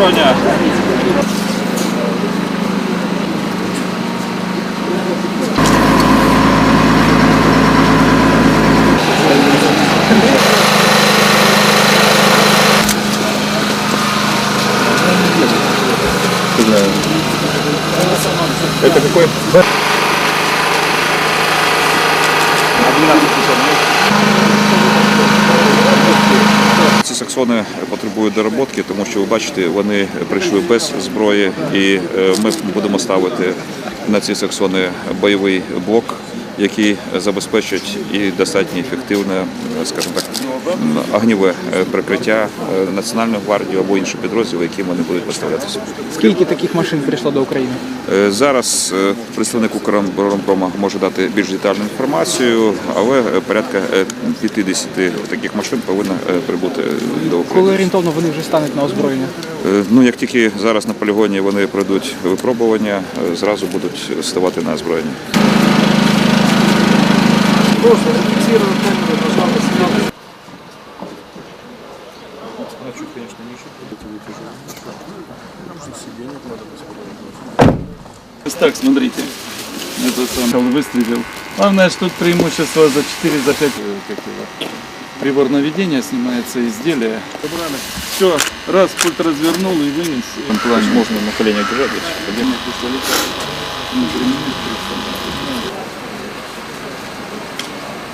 Доброго дня. Это какой? Саксони потребують доработки, тому що ви бачите, вони прийшли без зброї, і е, ми будемо ставити на ці саксони бойовий блок, який забезпечить і достатньо ефективне, е, скажімо так, огніве е, прикриття е, Національної гвардії або інші підрозділи, які вони будуть поставлятися. Скільки таких машин прийшло до України? Зараз представник Укроборонпрома може дати більш детальну інформацію, але порядка е, 50 таких машин повинно прибути до України. Коли орієнтовно вони вже стануть на озброєння? Ну як тільки зараз на полігоні вони пройдуть випробування, зразу будуть ставати на озброєння. Просто зафиксирована камеру, должна быть снята. Ну, конечно, не еще будет Так, смотрите. этот он выстрелил. Главное, что тут преимущество за 4, за 5 э, как его. Прибор наведения снимается изделие. Собрали. Все, раз пульт развернул и вынес. Можно на колени держать. Один пистолет.